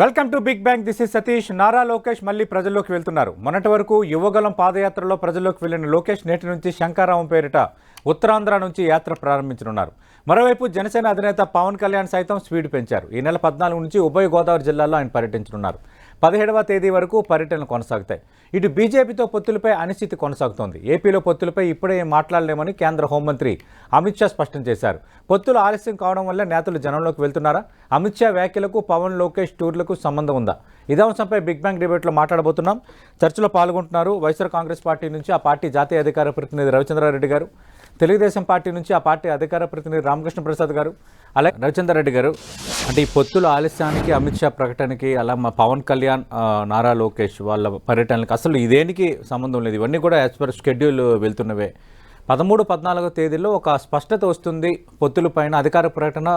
Welcome to big bank this is Satish. Nara Lokesh మళ్ళీ ప్రజల్లోకి వెళ్తున్నారు. మొన్నటి వరకు యువగలం పాదయాత్రలో ప్రజల్లోకి వెళ్ళిన లోకేష్ నేటి నుంచి శంకారావం పేరిట ఉత్తరాంధ్ర నుంచి యాత్ర ప్రారంభించనున్నారు. మరోవైపు జనసేన అధినేత పవన్ కళ్యాణ్ సైతం స్పీడ్ పెంచారు. ఈ నెల పద్నాలుగు నుంచి ఉభయ గోదావరి జిల్లాల్లో ఆయన పర్యటించనున్నారు. పదిహేడవ తేదీ వరకు పర్యటనలు కొనసాగుతాయి. ఇటు బీజేపీతో పొత్తులపై అనిశ్చితి కొనసాగుతోంది. ఏపీలో పొత్తులపై ఇప్పుడే మాట్లాడలేమని కేంద్ర హోంమంత్రి అమిత్ షా స్పష్టం చేశారు. పొత్తులు ఆలస్యం కావడం వల్ల నేతలు జనంలోకి వెళ్తున్నారా? అమిత్ షా వ్యాఖ్యలకు పవన్ లోకేష్ టూర్లకు సంబంధం ఉందా? ఇదే అంశంపై బిగ్ బ్యాంగ్ డిబేట్లో మాట్లాడబోతున్నాం. చర్చలో పాల్గొంటున్నారు వైఎస్ఆర్ కాంగ్రెస్ పార్టీ నుంచి ఆ పార్టీ జాతీయ అధికార ప్రతినిధి రవిచంద్రారెడ్డి గారు. తెలుగుదేశం పార్టీ నుంచి ఆ పార్టీ అధికార ప్రతినిధి రామకృష్ణ ప్రసాద్ గారు అలాగే రవిచంద్రారెడ్డి గారు అంటే ఈ పొత్తుల ఆలస్యానికి అమిత్ షా ప్రకటనకి అలా మా పవన్ కళ్యాణ్ నారా లోకేష్ వాళ్ళ పర్యటనలకు అసలు ఇదేనికి సంబంధం లేదు. ఇవన్నీ కూడా యాజ్ పర్ షెడ్యూల్ వెళ్తున్నవే. పదమూడు పద్నాలుగో తేదీలో ఒక స్పష్టత వస్తుంది. పొత్తుల పైన అధికార ప్రకటన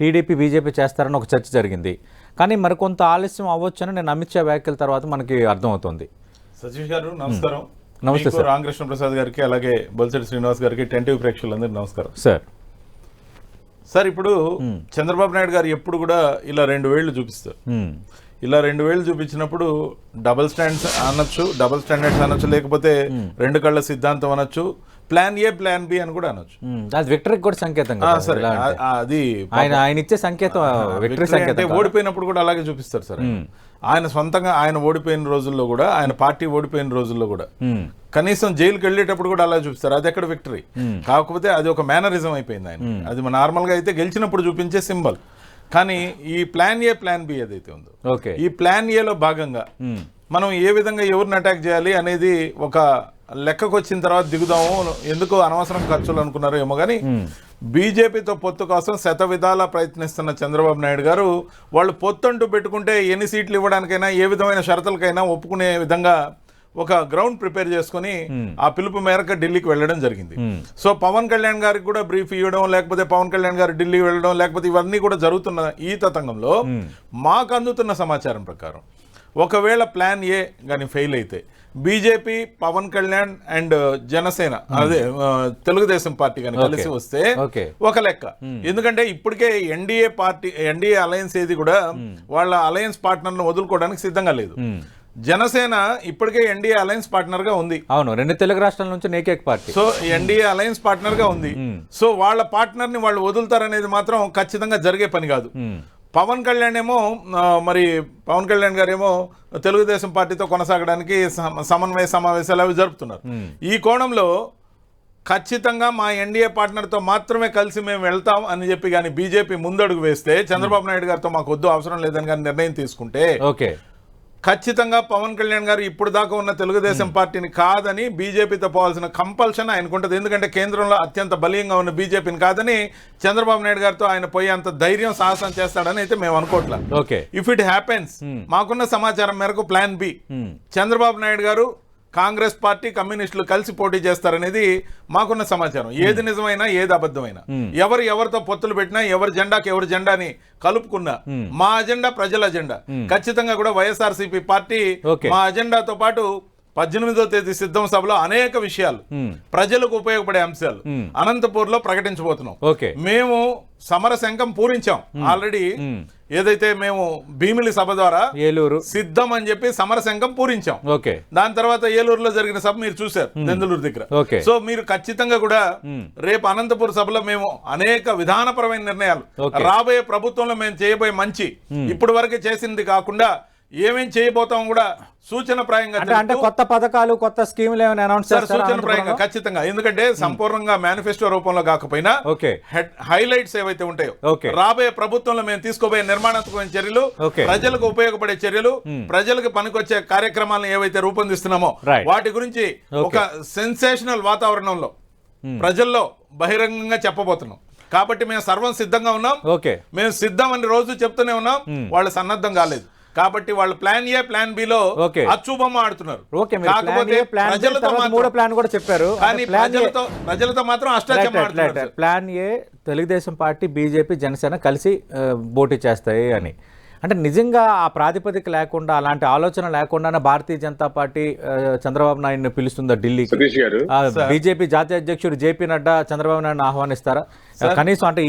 టీడీపీ బీజేపీ చేస్తారని ఒక చర్చ జరిగింది. కానీ మరికొంత ఆలస్యం అవ్వచ్చని నేను అమిత్ షా వ్యాఖ్యల తర్వాత మనకి అర్థమవుతుంది. సతీష్ గారు నమస్కారం. నమస్తే మీకు రామకృష్ణ ప్రసాద్ గారికి అలాగే బొల్సెటి శ్రీనివాస్ గారికి టెంటివ్ ప్రేక్షకులందరూ నమస్కారం. సార్. సార్ ఇప్పుడు చంద్రబాబు నాయుడు గారు ఎప్పుడు కూడా ఇలా రెండు వేళ్ళు చూపిస్తారు. ఇలా రెండు వేళ్ళు చూపించినప్పుడు డబుల్ స్టాండ్స్ అనొచ్చు డబుల్ స్టాండర్డ్స్ అనొచ్చు లేకపోతే రెండు కళ్ళ సిద్ధాంతం అనొచ్చు ప్లాన్ ఏ ప్లాన్ బి అని కూడా అనొచ్చు. అది విక్టరీకి కూడా సంకేతం సరే. అది ఆయన ఆయన ఇచ్చే సంకేతం విక్టరీ సంకేతం. ఓడిపోయినప్పుడు కూడా అలాగే చూపిస్తారు సార్ ఆయన. సొంతంగా ఆయన ఓడిపోయిన రోజుల్లో కూడా ఆయన పార్టీ ఓడిపోయిన రోజుల్లో కూడా. కనీసం జైలుకి వెళ్ళేటప్పుడు కూడా అలా చూపిస్తారు. అది ఎక్కడ విక్టరీ? కాకపోతే అది ఒక మేనరిజం అయిపోయింది ఆయన అది నార్మల్గా అయితే గెలిచినప్పుడు చూపించే సింబల్. కానీ ఈ ప్లాన్ ఏ ప్లాన్ బి ఏదైతే ఉందో ఓకే. ఈ ప్లాన్ ఏలో భాగంగా మనం ఏ విధంగా ఎవరిని అటాక్ చేయాలి అనేది ఒక లెక్కకు వచ్చిన తర్వాత దిగుదాము. ఎందుకు అనవసరం ఖర్చులు అనుకున్నారో ఏమో కానీ బీజేపీతో పొత్తు కోసం శత విధాలా ప్రయత్నిస్తున్న చంద్రబాబు నాయుడు గారు వాళ్ళు పొత్తు అంటూ పెట్టుకుంటే ఎన్ని సీట్లు ఇవ్వడానికైనా ఏ విధమైన షరతులకైనా ఒప్పుకునే విధంగా ఒక గ్రౌండ్ ప్రిపేర్ చేసుకుని ఆ పిలుపు మేరకు ఢిల్లీకి వెళ్ళడం జరిగింది. సో పవన్ కళ్యాణ్ గారికి కూడా బ్రీఫ్ ఇవ్వడం లేకపోతే పవన్ కళ్యాణ్ గారు ఢిల్లీ వెళ్ళడం లేకపోతే ఇవన్నీ కూడా జరుగుతున్న ఈ తతంగంలో మాకు అందుతున్న సమాచారం ప్రకారం ఒకవేళ ప్లాన్ ఏ కానీ ఫెయిల్ అయితే బీజేపీ పవన్ కళ్యాణ్ అండ్ జనసేన అదే ఆ, తెలుగుదేశం పార్టీ కానీ కలిసి వస్తే ఒక లెక్క. ఎందుకంటే ఇప్పటికే ఎన్డీఏ పార్టీ ఎన్డీఏ అలయన్స్ ఏది కూడా వాళ్ళ అలయన్స్ పార్ట్నర్ను వదులుకోవడానికి సిద్ధంగా లేదు. జనసేన ఇప్పటికే ఎన్డీఏ అలయన్స్ పార్ట్నర్గా ఉంది. అవును రెండు తెలుగు రాష్ట్రాల నుంచి నేకేక్ పార్టీ. సో ఎన్డీఏ అలయన్స్ పార్ట్నర్గా ఉంది. సో వాళ్ళ పార్ట్నర్ని వాళ్ళు వదులుతారనేది మాత్రం ఖచ్చితంగా జరిగే పని కాదు. పవన్ కళ్యాణ్ ఏమో మరి పవన్ కళ్యాణ్ గారు ఏమో తెలుగుదేశం పార్టీతో కొనసాగడానికి సమ- సమన్వయ సమావేశాలు అవి జరుపుతున్నారు. ఈ కోణంలో ఖచ్చితంగా మా ఎన్డీఏ పార్ట్నర్తో మాత్రమే కలిసి మేము వెళ్తాం అని చెప్పి కానీ బీజేపీ ముందడుగు వేస్తే చంద్రబాబు నాయుడు గారితో మాకు వద్దు అవసరం లేదని కానీ నిర్ణయం తీసుకుంటే ఓకే. ఖచ్చితంగా పవన్ కళ్యాణ్ గారు ఇప్పుడు దాకా ఉన్న తెలుగుదేశం పార్టీని కాదని బీజేపీతో పోవాల్సిన కంపల్షన్ ఆయనకుంటది ఎందుకంటే కేంద్రంలో అత్యంత బలీయంగా ఉన్న బీజేపీని కాదని చంద్రబాబు నాయుడు గారితో ఆయన పోయేంత ధైర్యం సాహసం చేస్తాడని అయితే మేము అనుకోవట్లేదు ఓకే. ఇఫ్ ఇట్ హ్యాపెన్స్ మాకున్న సమాచారం మేరకు ప్లాన్ బి. చంద్రబాబు నాయుడు గారు కాంగ్రెస్ పార్టీ కమ్యూనిస్టులు కలిసి పోటీ చేస్తారనేది మాకున్న సమాచారం. ఏది నిజమైనా ఏది అబద్ధమైనా. ఎవరు ఎవరితో పొత్తులు పెట్టినా ఎవరి జెండాకి ఎవరి జెండాని కలుపుకున్నా మా అజెండా ప్రజల అజెండా. ఖచ్చితంగా కూడా వైఎస్ఆర్సీపీ పార్టీ. మా అజెండాతో పాటు పద్దెనిమిదో తేదీ సిద్ధం సభలో అనేక విషయాలు ప్రజలకు ఉపయోగపడే అంశాలు అనంతపూర్లో ప్రకటించబోతున్నాం. ఓకే. మేము సమర శంఖం పూరించాం ఆల్రెడీ ఏదైతే మేము భీమిలి సభ ద్వారా ఏలూరు. సిద్ధం అని చెప్పి సమర శంఖం పూరించాం. ఓకే. దాని తర్వాత ఏలూరులో జరిగిన సభ మీరు చూశారు దెందులూరు దగ్గర. సో మీరు ఖచ్చితంగా కూడా రేపు అనంతపుర సభలో మేము అనేక విధానపరమైన నిర్ణయాలు. రాబోయే ప్రభుత్వంలో మేము చేయబోయే మంచి ఇప్పటి వరకు చేసింది కాకుండా ఏమేం చేయబోతాం కూడా సూచన ప్రాయంగా అంటే కొత్త పథకాలు కొత్త స్కీములు ఏమైనా అనౌన్స్ చేస్తారా సూచన ప్రాయంగా అనంతపురంలో? ఖచ్చితంగా. ఎందుకంటే సంపూర్ణంగా మేనిఫెస్టో రూపంలో కాకపోయినా ఓకే. హైలైట్స్ ఏవైతే ఉంటాయో. రాబోయే ప్రభుత్వంలో మేము తీసుకోబోయే నిర్మాణాత్మకమైన చర్యలు. ప్రజలకు ఉపయోగపడే చర్యలు ప్రజలకు పనికొచ్చే కార్యక్రమాలను ఏవైతే రూపొందిస్తున్నామో. వాటి గురించి ఒక సెన్సేషనల్ వాతావరణంలో ప్రజల్లో బహిరంగంగా చెప్పబోతున్నాం. కాబట్టి మేము సర్వం సిద్ధంగా ఉన్నాం. ఓకే మేము సిద్ధం అని రోజు చెప్తూనే ఉన్నాం. వాళ్ళు సన్నద్ధం కాలేదు. కాబట్టి వాళ్ళు ప్లాన్ ఏ ప్లాన్ బి లో ఓకే. అచ్చుబొమ్మ ఆడుతున్నారు కాకపోతే ప్రజలతో మూడో ప్లాన్ కూడా చెప్పారు కానీ ప్రజలతో ప్రజలతో మాత్రం అష్టాచమ్మ ఆడుతున్నారు. Plan A Telugu Desam party BJP Janasena కలిసి పోటీ చేస్తాయి అని అంటే నిజంగా ఆ ప్రాతిపదిక లేకుండా అలాంటి ఆలోచన లేకుండానే భారతీయ జనతా పార్టీ చంద్రబాబు నాయుడుని పిలుస్తుందా ఢిల్లీకి? సతీష్ గారు. ఆ, బీజేపీ జాతీయ అధ్యక్షుడు జేపీ నడ్డా చంద్రబాబు నాయుడు ఆహ్వానిస్తారా? కనీసం అంటే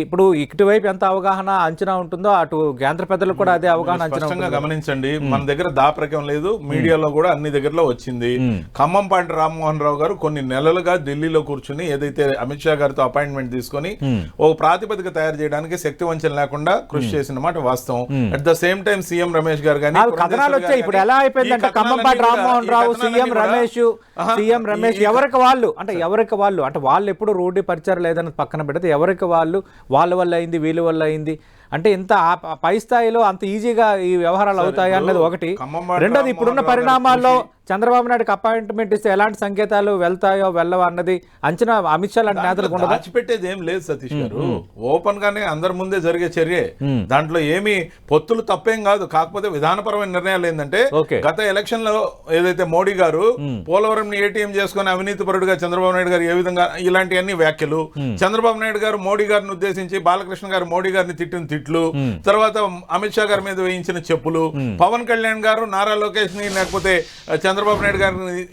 ఇప్పుడు ఇటువైపు ఎంత అవగాహన అంచనా ఉంటుందో అటు కేంద్ర పెద్దలకు కూడా అదే అవగాహన అంచనా స్పష్టంగా ఉంటుంది? గమనించండి. మన దగ్గర దాపరికం లేదు. మీడియాలో కూడా అన్ని దగ్గరలో వచ్చింది. ఖమ్మం పాంటి రామ్మోహన్ రావు గారు కొన్ని నెలలుగా ఢిల్లీలో కూర్చుని ఏదైతే అమిత్ షా గారితో అపాయింట్మెంట్ తీసుకొని ఒక ప్రాతిపదిక తయారు చేయడానికి శక్తి వంచన లేకుండా కృషి చేసిన మాట వాస్తవం. At the same time CM Ramesh గారు కానీ కథనాలు వచ్చాయి. ఇప్పుడు ఎలా అయిపోయిందంటే ఖమ్మంపాటి రామ్మోహన్ రావు సీఎం రమేష్ సీఎం రమేష్ ఎవరికి వాళ్ళు? అంటే ఎవరికి వాళ్ళు? అంటే వాళ్ళు ఎప్పుడు రోడ్డు పరిచయం లేదని పక్కన పెడితే ఎవరికి వాళ్ళు? వాళ్ళ వల్ల అయింది వీళ్ళ వల్ల అయింది? అంటే ఇంత పై స్థాయిలో అంత ఈజీగా ఈ వ్యవహారాలు అవుతాయి అన్నది ఒకటి. రెండోది ఇప్పుడున్న పరిణామాల్లో చంద్రబాబు నాయుడుకి అపాయింట్మెంట్ ఇస్తే ఎలాంటి సంకేతాలు వెళ్తాయో వెళ్ళవో అన్నది అంచనా అమిత్ షా లాంటి నేతలకు దాచిపెట్టేది ఏం లేదు సతీష్ గారు. ఓపెన్ గానే అందరి ముందే జరిగే చర్యే. దాంట్లో ఏమి పొత్తులు తప్పేం కాదు. కాకపోతే విధానపరమైన నిర్ణయాలు ఏంటంటే. గత ఎలక్షన్లో ఏదైతే మోడీ గారు పోలవరం ఏటీఎం చేసుకుని అవినీతి పరుడుగా చంద్రబాబు నాయుడు గారు ఏ విధంగా ఇలాంటివన్నీ వ్యాఖ్యలు చంద్రబాబు నాయుడు గారు మోడీ గారిని ఉద్దేశించి బాలకృష్ణ గారు మోడీ గారిని తిట్టిన తిట్లు తర్వాత అమిత్ షా గారి మీద వేయించిన చెప్పులు పవన్ కళ్యాణ్ గారు నారా లోకేష్ని లేకపోతే చంద్రబాబు నాయుడు గారిని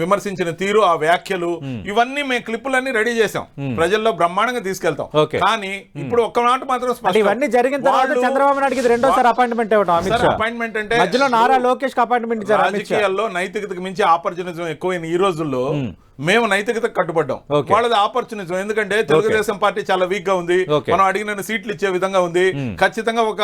విమర్శించిన తీరు ఆ వ్యాఖ్యలు ఇవన్నీ మేము క్లిప్పులన్నీ రెడీ చేసాం ప్రజల్లో బ్రహ్మాండంగా తీసుకెళ్తాం. ఓకే. కానీ ఇప్పుడు ఒక్క మాట మాత్రం. ఇవన్నీ జరిగిన తర్వాత చంద్రబాబు నాయుడుకి ఇది రెండోసారి అపాయింట్మెంట్ అపాయింట్మెంట్ అంటే మధ్యలో నారా లోకేష్కి అపాయింట్మెంట్ రాజకీయాల్లో నైతికతకు మించి ఆపర్చునిజం ఎక్కువైన ఈ రోజుల్లో. మేము నైతికతకు కట్టుబడ్డాం. వాళ్ళది ఆపర్చునిజం. ఎందుకంటే తెలుగుదేశం పార్టీ చాలా వీక్గా ఉంది. మనం అడిగిన సీట్లు ఇచ్చే విధంగా ఉంది. ఖచ్చితంగా ఒక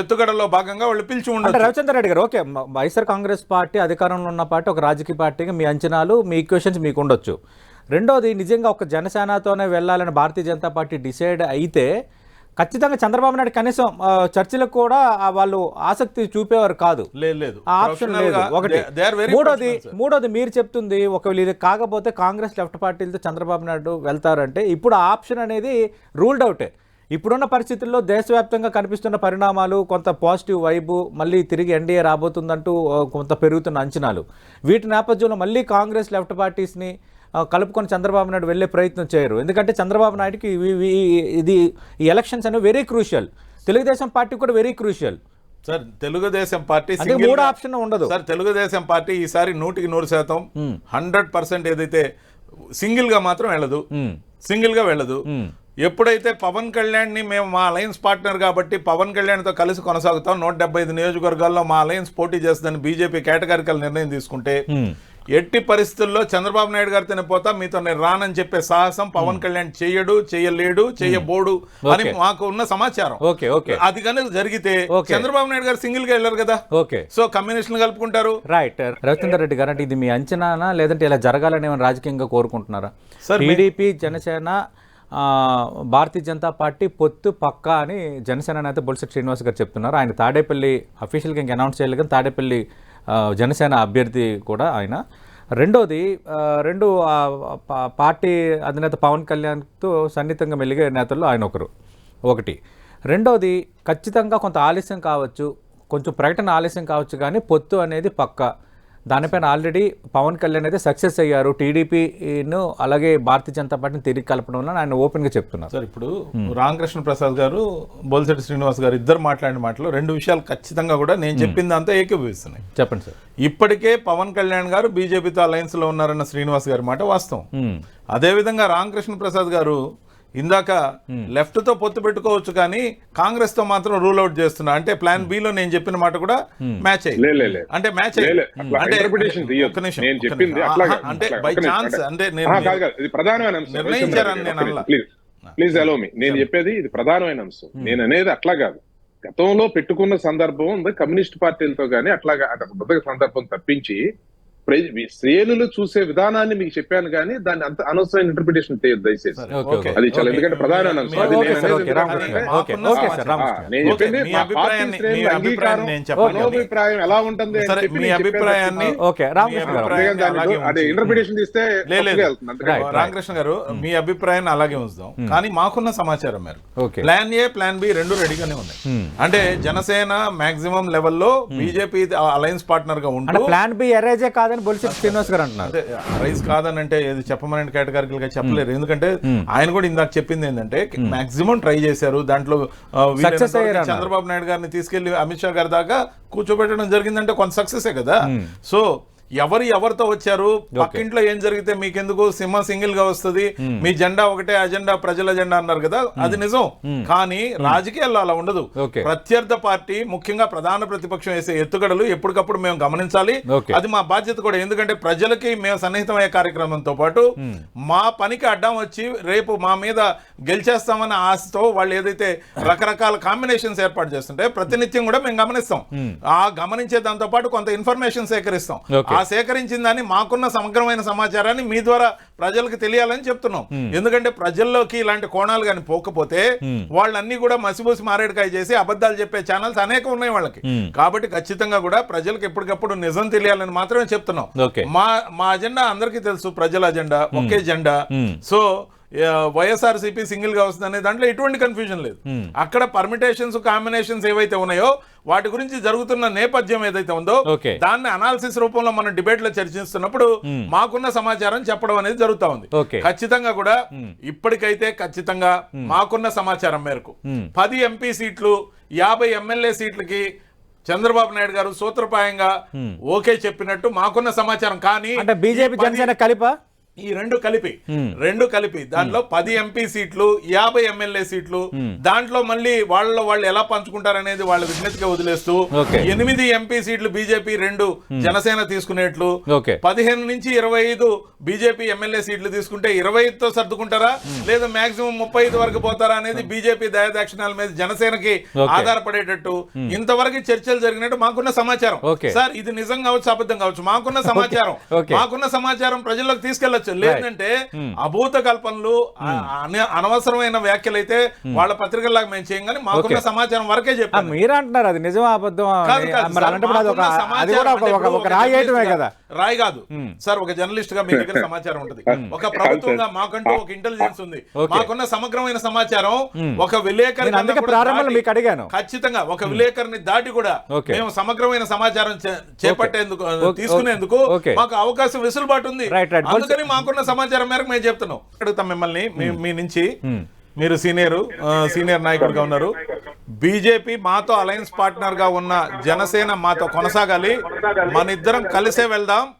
ఎత్తుగడలో భాగంగా వాళ్ళు పిలిచి ఉండదు రవిచంద్ర రెడ్డి గారు ఓకే. వైఎస్ఆర్ కాంగ్రెస్ పార్టీ అధికారంలో ఉన్న పార్టీ ఒక రాజకీయ పార్టీగా మీ అంచనాలు మీ ఈక్వేషన్స్ మీకు ఉండొచ్చు. రెండోది నిజంగా ఒక జనసేనతోనే వెళ్ళాలని భారతీయ జనతా పార్టీ డిసైడ్ అయితే ఖచ్చితంగా చంద్రబాబు నాయుడు కనీసం చర్చలకు కూడా వాళ్ళు ఆసక్తి చూపేవారు కాదు. లేదు ఆప్షన్ లేదు. ఒకటి. మూడోది మూడోది మీరు చెప్తుంది ఒకవేళ ఇది కాకపోతే కాంగ్రెస్ లెఫ్ట్ పార్టీలతో చంద్రబాబు నాయుడు వెళ్తారంటే ఇప్పుడు ఆ ఆప్షన్ అనేది రూల్డ్ అవుటే ఇప్పుడున్న పరిస్థితుల్లో దేశవ్యాప్తంగా కనిపిస్తున్న పరిణామాలు కొంత పాజిటివ్ వైబు మళ్ళీ తిరిగి ఎన్డీఏ రాబోతుందంటూ కొంత పెరుగుతున్న అంచనాలు. వీటి నేపథ్యంలో మళ్ళీ కాంగ్రెస్ లెఫ్ట్ పార్టీస్ని కలుపుకొని చంద్రబాబు నాయుడు వెళ్ళే ప్రయత్నం చేయరు. ఎందుకంటే చంద్రబాబు నాయుడుకి ఇది ఈ ఎలక్షన్స్ అనేవి వెరీ క్రూషియల్ తెలుగుదేశం పార్టీ కూడా very crucial sir Telugu Desam party మూడో ఆప్షన్ ఉండదు. సార్ తెలుగుదేశం పార్టీ ఈసారి నూటికి నూరు శాతం హండ్రెడ్ పర్సెంట్ ఏదైతే సింగిల్గా మాత్రం వెళ్ళదు. సింగిల్గా వెళ్ళదు. ఎప్పుడైతే పవన్ కళ్యాణ్ని మేము మా అలయన్స్ పార్ట్నర్ కాబట్టి పవన్ కళ్యాణ్తో కలిసి కొనసాగుతాం నూట డెబ్బై ఐదు నియోజకవర్గాల్లో మా అలయన్స్ పోటీ చేస్తుందని బీజేపీ కేటగారికల్ నిర్ణయం తీసుకుంటే. ఎట్టి పరిస్థితుల్లో చంద్రబాబు నాయుడు గారితోనే పోతా మీతో నేను రానని చెప్పే సాహసం పవన్ కళ్యాణ్ చెయ్యడు చెయ్యలేడు చెయ్యబోడు అని. మాకు ఉన్న సమాచారం. Okay okay. అది కనుక జరిగితే. చంద్రబాబు నాయుడు గారు సింగిల్గా వెళ్ళారు కదా. ఓకే. సో కమ్యూనిస్టులు కలుపుకుంటారు. రైట్ రవిచంద్ర రెడ్డి గారు అంటే ఇది మీ అంచనానా లేదంటే ఇలా జరగాలని ఏమైనా రాజకీయంగా కోరుకుంటున్నారా? టీడీపీ జనసేన భారతీయ జనతా పార్టీ పొత్తు పక్కా అని జనసేన నేత బొలిశెట్టి శ్రీనివాస్ గారు చెప్తున్నారు. ఆయన తాడేపల్లి అఫీషియల్గా ఇంక అనౌన్స్ చేయలేదు కానీ తాడేపల్లి జనసేన అభ్యర్థి కూడా ఆయన. రెండోది రెండు పార్టీ అధినేత పవన్ కళ్యాణ్తో సన్నిహితంగా మెలిగే నేతల్లో ఆయన ఒకరు ఒకటి. రెండోది ఖచ్చితంగా కొంత ఆలస్యం కావచ్చు కొంచెం ప్రకటన ఆలస్యం కావచ్చు కానీ పొత్తు అనేది పక్కా. దానిపైన ఆల్రెడీ పవన్ కళ్యాణ్ అయితే సక్సెస్ అయ్యారు. టీడీపీను అలాగే భారతీయ జనతా పార్టీని తిరిగి కలపడం వల్ల ఆయన ఓపెన్గా చెప్తున్నారు. సార్ ఇప్పుడు రామకృష్ణ ప్రసాద్ గారు బొలిశెట్టి శ్రీనివాస్ గారు ఇద్దరు మాట్లాడిన మాటలు రెండు విషయాలు ఖచ్చితంగా కూడా నేను చెప్పిందంతా ఏకీభవిస్తున్నాయి. చెప్పండి సార్. ఇప్పటికే పవన్ కళ్యాణ్ గారు బీజేపీతో అలయన్స్లో ఉన్నారన్న శ్రీనివాస్ గారి మాట వాస్తవం. అదేవిధంగా రామకృష్ణ ప్రసాద్ గారు ఇందాక లెఫ్ట్తో పొత్తు పెట్టుకోవచ్చు కానీ కాంగ్రెస్తో మాత్రం రూల్ అవుట్ చేస్తున్నా. అంటే ప్లాన్ బి లో నేను చెప్పిన మాట కూడా మ్యాచ్ లే, అయ్యి లే, లే. అంటే మ్యాచ్ ఆహా, అంటే బై ఛాన్స్ అంటే- నిర్ణయించారని నేను అనలా. ప్లీజ్ ప్లీజ్ అలో మీ నేను చెప్పేది ఇది ప్రధానమైన అంశం. నేను అనేది అట్లా కాదు. గతంలో పెట్టుకున్న సందర్భం ఉంది. కమ్యూనిస్ట్ పార్టీలతో గానీ అట్లాగా అది సందర్భం తప్పించి శ్రేణులు చూసే విధానాన్ని మీకు చెప్పాను కానీ దాన్ని అంత అనవసరమైన ఇంటర్ప్రిటేషన్ చేయొద్దు దయచేసి. Okay okay. అది చాలా. ఎందుకంటే చెప్పాలి. మనోభిప్రాయం ఎలా ఉంటుంది మీ. అభిప్రాయాన్ని అదే. Interpretation Right. రామకృష్ణ గారు మీ అభిప్రాయాన్ని అలాగే ఉంచుదాం. కానీ మాకున్న సమాచారం మేరకు ప్లాన్ ఏ ప్లాన్ బి రెండు రెడీగానే ఉన్నాయి. అంటే జనసేన మాక్సిమం లెవెల్లో బీజేపీ అలయన్స్ పార్ట్నర్గా అంటే ఉంటూ ప్లాన్ బి ఎరేజే కాదని అని బొలిశెట్టి శ్రీనివాస్ గారు అంటున్నారు. అంటే రైస్ కాదని అంటే ఏది చెప్పమని కేటగారికల్గా చెప్పలేరు ఎందుకంటే ఆయన కూడా ఇందాక చెప్పింది ఏంటంటే మాక్సిమం ట్రై చేశారు. దాంట్లో. చంద్రబాబు నాయుడు గారిని తీసుకెళ్ళి అమిత్ షా గారి దాకా కూర్చోబెట్టడం జరిగిందంటే కొంత సక్సెసే కదా. సో ఎవరు ఎవరితో వచ్చారు? పక్కింట్లో ఏం జరిగితే మీకెందుకు? సింహ సింగిల్గా వస్తుంది మీ జెండా ఒకటే అజెండా ప్రజల జెండా అన్నారు కదా? అది నిజం. కానీ రాజకీయాల్లో అలా ఉండదు. ప్రత్యర్థ పార్టీ ముఖ్యంగా ప్రధాన ప్రతిపక్షం వేసే ఎత్తుగడలు ఎప్పటికప్పుడు మేము గమనించాలి. అది మా బాధ్యత కూడా. ఎందుకంటే ప్రజలకి మేము సన్నిహితమయ్యే కార్యక్రమంతో పాటు మా పనికి అడ్డం వచ్చి రేపు మా మీద గెలిచేస్తామన్న ఆశతో వాళ్ళు ఏదైతే రకరకాల కాంబినేషన్స్ ఏర్పాటు చేస్తుంటే ప్రతినిత్యం కూడా మేము గమనిస్తాం. ఆ గమనించే దాంతో పాటు కొంత ఇన్ఫర్మేషన్ సేకరిస్తాం. ఆ సేకరించిన దాన్ని మాకున్న సమగ్రమైన సమాచారాన్ని మీ ద్వారా ప్రజలకు తెలియాలని చెప్తున్నాం. ఎందుకంటే ప్రజల్లోకి ఇలాంటి కోణాలు కానీ పోకపోతే వాళ్ళన్నీ కూడా మసిబూసి మారేడుకాయ చేసి అబద్ధాలు చెప్పే ఛానల్స్ అనేక ఉన్నాయి వాళ్ళకి. కాబట్టి ఖచ్చితంగా కూడా ప్రజలకు ఎప్పటికప్పుడు నిజం తెలియాలని మాత్రమే చెప్తున్నాం. మా మా అజెండా అందరికీ తెలుసు ప్రజల అజెండా ఒకే జెండా సో వైఎస్ఆర్సీపీ సింగిల్గా వస్తుంది అనే దాంట్లో ఎటువంటి కన్ఫ్యూజన్ లేదు. అక్కడ పర్మిటేషన్స్ కాంబినేషన్స్ ఏవైతే ఉన్నాయో వాటి గురించి జరుగుతున్న నేపథ్యం ఏదైతే ఉందో. దాన్ని అనాలిసిస్ రూపంలో మనం డిబేట్లో చర్చిస్తున్నప్పుడు మాకున్న సమాచారం చెప్పడం అనేది జరుగుతా ఉంది. ఖచ్చితంగా కూడా ఇప్పటికైతే ఖచ్చితంగా మాకున్న సమాచారం మేరకు పది ఎంపీ సీట్లు యాభై ఎమ్మెల్యే సీట్లకి చంద్రబాబు నాయుడు గారు సూత్రప్రాయంగా ఓకే చెప్పినట్టు మాకున్న సమాచారం. కానీ అంటే బీజేపీ జనసేన కలిపా? ఈ రెండు కలిపి రెండు కలిపి దాంట్లో పది ఎంపీ సీట్లు యాభై ఎమ్మెల్యే సీట్లు దాంట్లో మళ్ళీ వాళ్ళ వాళ్ళు ఎలా పంచుకుంటారు అనేది వాళ్ళ విజ్ఞతగా వదిలేస్తూ. ఎనిమిది ఎంపీ సీట్లు బీజేపీ రెండు జనసేన తీసుకునేట్లు పదిహేను నుంచి ఇరవై ఐదు బీజేపీ ఎమ్మెల్యే సీట్లు తీసుకుంటే ఇరవై ఐదుతో సర్దుకుంటారా? లేదా మాక్సిమం ముప్పై ఐదు వరకు పోతారా అనేది బీజేపీ దయాదాక్షిణాల మీద జనసేనకి. ఆధారపడేటట్టు ఇంతవరకు చర్చలు జరిగినట్టు మాకున్న సమాచారం. సార్ ఇది నిజం కావచ్చు అబద్ధం కావచ్చు మాకున్న సమాచారం. మాకున్న సమాచారం ప్రజల్లోకి తీసుకెళ్ళొచ్చు లేదంటే అభూత కల్పనలు అన- అనవసరమైన వ్యాఖ్యలు అయితే వాళ్ళ పత్రికల్లాగా మేము చేయం కానీ మాకున్న. సమాచారం వరకే ఆ, చెప్పాను. మీరు అంటున్నారు అది నిజమా అబద్ధం అది కూడా ఒక- రాయి కదా గా- రాయి కాదు. సార్ ఒక జర్నలిస్ట్గా మీ దగ్గర సమాచారం ఉంటుంది. ఒక ప్రభుత్వంగా మాకంటూ ఒక ఇంటెలిజెన్స్ ఉంది. Okay. మాకున్న సమగ్రమైన సమాచారం ఒక విలేకరి మీకు అడిగాను. ఖచ్చితంగా ఒక విలేకరిని దాటి కూడా. మేము సమగ్రమైన సమాచారం చేపట్టేందుకు తీసుకునేందుకు. మాకు అవకాశం వెసులుబాటు ఉంది. Right, right. మాకున్న సమాచారం మేరకు మేము చెప్తున్నాం. అడుగుతాం మిమ్మల్ని. మీ- నుంచి మీరు సీనియర్ సీనియర్ నాయకుడిగా ఉన్నారు. బీజేపీ మాతో అలయన్స్ పార్ట్నర్గా ఉన్న జనసేన మాతో కొనసాగాలి. మన ఇద్దరం కలిసే వెళ్దాం.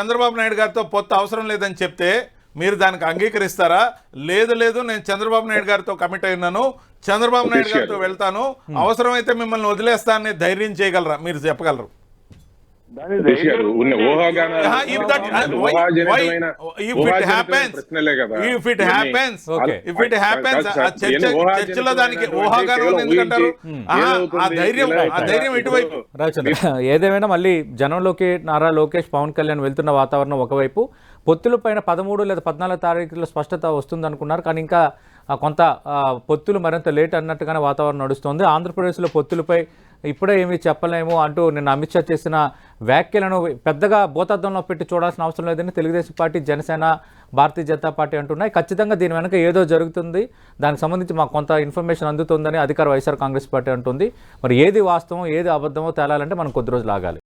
చంద్రబాబు నాయుడు గారితో పొత్తు అవసరం లేదని చెప్తే మీరు దానికి అంగీకరిస్తారా? లేదు లేదు నేను చంద్రబాబు నాయుడు గారితో కమిట్ అయి ఉన్నాను. చంద్రబాబు నాయుడు గారితో వెళ్తాను. అవసరమైతే మిమ్మల్ని వదిలేస్తానని ధైర్యం చేయగలరా? మీరు చెప్పగలరు. చర్చలో దానికి కేవలం ఊహాగానం ఊహించి, ఎందుకంటారు ఆహా, ఆ ఏదవుతుంది, ధైర్యం ఇలా ఆ ధైర్యం ఇటువైపు. రవిచంద్ర ఏదేమైనా మళ్ళీ జనంలోకి నారా లోకేష్ పవన్ కళ్యాణ్ వెళ్తున్న వాతావరణం ఒకవైపు పొత్తుల పైన పదమూడు లేదా పద్నాలుగు తారీఖులో స్పష్టత వస్తుంది అనుకున్నారు కానీ ఇంకా కొంత పొత్తులు మరింత లేట్ అన్నట్టుగానే వాతావరణం నడుస్తోంది. ఆంధ్రప్రదేశ్లో పొత్తులపై ఇప్పుడే ఏమీ చెప్పలేము అంటూ నిన్న అమిత్ షా చేసిన వ్యాఖ్యలను పెద్దగా భూతద్దంలో పెట్టి చూడాల్సిన అవసరం లేదని తెలుగుదేశం పార్టీ జనసేన భారతీయ జనతా పార్టీ అంటున్నాయి. ఖచ్చితంగా దీని వెనక ఏదో జరుగుతుంది. దానికి సంబంధించి మాకు కొంత ఇన్ఫర్మేషన్ అందుతుందని అధికార వైఎస్ఆర్ కాంగ్రెస్ పార్టీ అంటుంది. మరి ఏది వాస్తవం ఏది అబద్ధమో తేలాలంటే మనం కొద్ది రోజులు ఆగాలి.